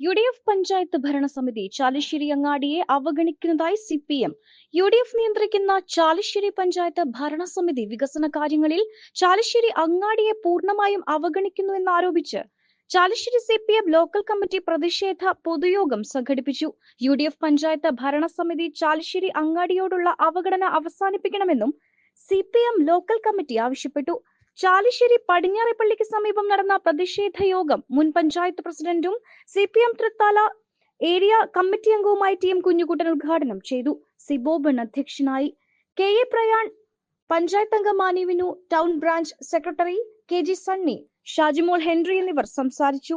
U D F panchayat ഭരണസമിതി ചാലിശ്ശേരി അങ്ങാടിയെ അവഗണിക്കുന്നതായി C P M U D F നിയന്ത്രിക്കുന്ന ചാലിശ്ശേരി പഞ്ചായത്ത് ഭരണസമിതി വികസന കാര്യങ്ങളിൽ ചാലിശ്ശേരി അങ്ങാടിയെ പൂർണമായും അവഗണിക്കുന്നുവെന്നാരോപിച്ച് Chalissery C P M local committee പ്രതിഷേധ പൊതുയോഗം സംഘടിപ്പിച്ചു. യു ഡി എഫ് പഞ്ചായത്ത് ഭരണസമിതി ചാലിശ്ശേരി അങ്ങാടിയോടുള്ള അവഗണന അവസാനിപ്പിക്കണമെന്നും C P M local committee ആവശ്യപ്പെട്ടു. ചാലിശ്ശേരി പടിഞ്ഞാറേപ്പള്ളിക്ക് സമീപം നടന്ന പ്രതിഷേധ യോഗം മുൻ പഞ്ചായത്ത് പ്രസിഡന്റും C P M Thrithala area committee അംഗവുമായി T M Kunjukuttan ഉദ്ഘാടനം ചെയ്തു. സിബോബൻ അധ്യക്ഷനായി. കെ എ പ്രയാൺ പഞ്ചായത്ത് അംഗം മാനിവിനു town branch secretary K G Sunny Shajimol Henry എന്നിവർ സംസാരിച്ചു.